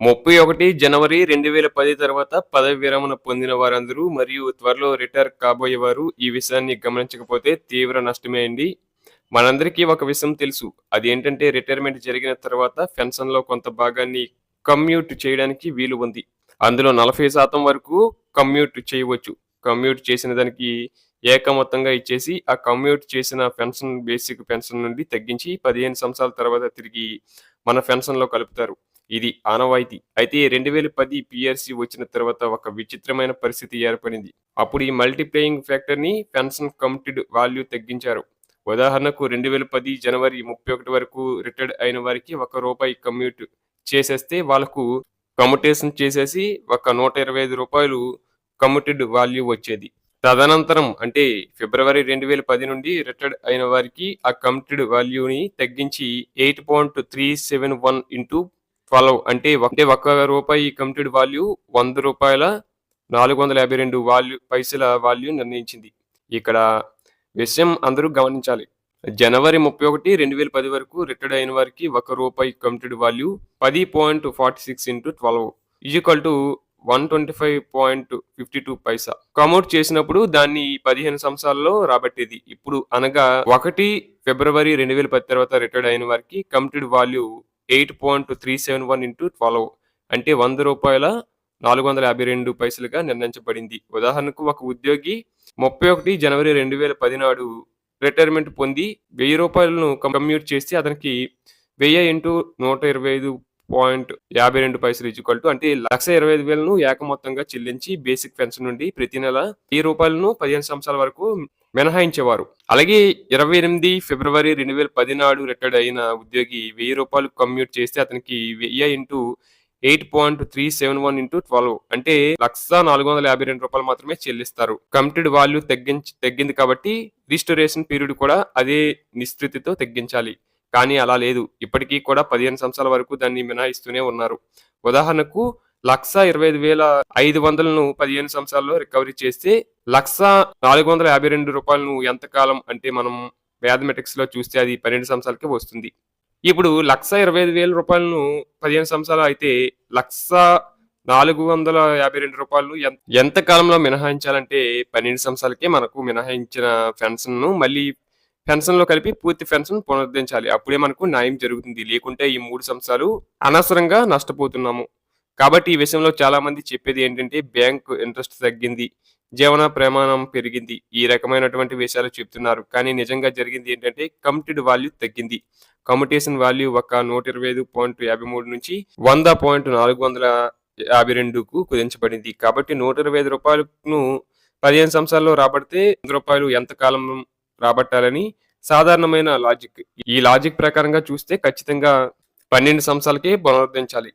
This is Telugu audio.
ముప్పై ఒకటి జనవరి రెండు వేల పది తర్వాత పదవి విరమణ పొందిన వారందరూ మరియు త్వరలో రిటైర్ కాబోయే వారు ఈ విషయాన్ని గమనించకపోతే తీవ్ర నష్టమే అండి మనందరికీ ఒక విషయం తెలుసు. అది ఏంటంటే రిటైర్మెంట్ జరిగిన తర్వాత పెన్షన్లో కొంత భాగాన్ని కమ్యూట్ చేయడానికి వీలు ఉంది. అందులో నలభై శాతం వరకు కమ్యూట్ చేయవచ్చు. కమ్యూట్ చేసిన దానికి ఏకమొత్తంగా ఇచ్చేసి ఆ కమ్యూట్ చేసిన పెన్షన్ బేసిక్ పెన్షన్ నుండి తగ్గించి పదిహేను సంవత్సరాల తర్వాత తిరిగి మన పెన్షన్లో కలుపుతారు. ఇది ఆనవాయితీ. అయితే రెండు వేల పది పిఆర్సీ వచ్చిన తర్వాత ఒక విచిత్రమైన పరిస్థితి ఏర్పడింది. అప్పుడు ఈ మల్టీప్లేయింగ్ ఫ్యాక్టర్ని పెన్షన్ కమిటెడ్ వాల్యూ తగ్గించారు. ఉదాహరణకు రెండు వేల పది జనవరి ముప్పై ఒకటి వరకు రిటైర్డ్ అయిన వారికి ఒక రూపాయి కమ్యూట్ చేసేస్తే వాళ్ళకు కమ్యూటేషన్ చేసేసి ఒక నూట ఇరవై ఐదు రూపాయలు కమ్యూటెడ్ వాల్యూ వచ్చేది. తదనంతరం అంటే ఫిబ్రవరి రెండు వేల పది నుండి రిటైర్డ్ అయిన వారికి ఆ కమిటెడ్ వాల్యూని తగ్గించి eight point three seven one into twelve అంటే ఒక- అంటే ఒక రూపాయి కమిటెడ్ వాల్యూ వంద రూపాయల నాలుగు వందల యాభై రెండు వాల్యూ పైసల వాల్యూ నిర్ణయించింది. ఇక్కడ విషయం అందరూ గమనించాలి. జనవరి ముప్పై ఒకటి రెండు వేల పది వరకు రిటైర్డ్ అయిన వారికి ఒక రూపాయి కమిటెడ్ వాల్యూ పది point forty six into twelve equal to one twenty five point fifty two paisa. Commute చేసినప్పుడు దాన్ని పదిహేను సంవత్సరాల్లో రాబట్టేది. ఇప్పుడు అనగా ఒకటి ఫిబ్రవరి రెండు వేల పది తర్వాత రిటైర్డ్ అయిన వారికి committed value eight point three seven one into twelve. అంటే వంద రూపాయల నాలుగు వందల యాభై రెండు పైసలుగా నిర్ణయించబడింది. ఉదాహరణకు ఒక ఉద్యోగి ముప్పై ఒకటి జనవరి రెండు వేల పదినాడు రిటైర్మెంట్ పొంది వెయ్యి రూపాయలను కమ్యూట్ చేస్తే అతనికి వెయ్యి ఇంటూ నూట ఇరవై ఐదు పాయింట్ యాభై రెండు పైసలు ఇచ్చుకోల్టు అంటే లక్ష ఇరవై ఐదు వేలను ఏకమొత్తంగా చెల్లించి బేసిక్ పెన్షన్ నుండి ప్రతి నెల వెయ్యి రూపాయలను పదిహేను సంవత్సరాల వరకు మినహాయించేవారు. అలాగే ఇరవై ఎనిమిది ఫిబ్రవరి రెండు వేల పది నాడు రిటైర్డ్ అయిన ఉద్యోగి వెయ్యి రూపాయలు కమ్యూట్ చేస్తే అతనికి వెయ్యి into eight point three seven one into twelve అంటే లక్ష నాలుగు వందల యాభై రెండు రూపాయలు మాత్రమే చెల్లిస్తారు. కమిటెడ్ వాల్యూ తగ్గించి తగ్గింది కాబట్టి రిజిస్టరేషన్ పీరియడ్ కూడా అదే నిశ్చితితో తగ్గించాలి. కానీ అలా లేదు. ఇప్పటికీ కూడా పదిహేను సంవత్సరాల వరకు దాన్ని మినహాయిస్తూనే ఉన్నారు. ఉదాహరణకు లక్ష ఇరవై ఐదు వేల ఐదు వందలను పదిహేను సంవత్సరాల్లో రికవరీ చేస్తే లక్ష నాలుగు వందల యాభై రెండు రూపాయలను ఎంతకాలం అంటే మనం మ్యాథమెటిక్స్లో చూస్తే అది పన్నెండు సంవత్సరాలకి వస్తుంది. ఇప్పుడు లక్ష ఇరవై ఐదు వేల రూపాయలను పదిహేను సంవత్సరాలు అయితే లక్ష నాలుగు వందల యాభై రెండు రూపాయలు ఎంత కాలంలో మినహాయించాలంటే పన్నెండు సంవత్సరాలకే మనకు మినహాయించిన పెన్షన్ మళ్ళీ పెన్షన్లో కలిపి పూర్తి పెన్షన్ పునరుద్ధరించాలి. అప్పుడే మనకు న్యాయం జరుగుతుంది. లేకుంటే ఈ మూడు సంవత్సరాలు అనవసరంగా నష్టపోతున్నాము. కాబట్టి ఈ విషయంలో చాలా మంది చెప్పేది ఏంటంటే బ్యాంక్ ఇంట్రెస్ట్ తగ్గింది జీవన ప్రమాణం పెరిగింది ఈ రకమైనటువంటి విషయాలు చెప్తున్నారు. కానీ నిజంగా జరిగింది ఏంటంటే కమిటెడ్ వాల్యూ తగ్గింది. కమ్యూటేషన్ వాల్యూ ఒక నూట ఇరవై ఐదు పాయింట్ యాభై మూడు నుంచి వంద పాయింట్ నాలుగు వందల యాభై రెండుకు కుదించబడింది. కాబట్టి నూట ఇరవై ఐదు రూపాయలను పదిహేను సంవత్సరాల్లో రాబడితే వంద రూపాయలు ఎంత కాలం రాబట్టాలని సాధారణమైన లాజిక్ ఈ లాజిక్ ప్రకారంగా చూస్తే ఖచ్చితంగా పన్నెండు సంవత్సరాలకే పునరుద్ధరించాలి.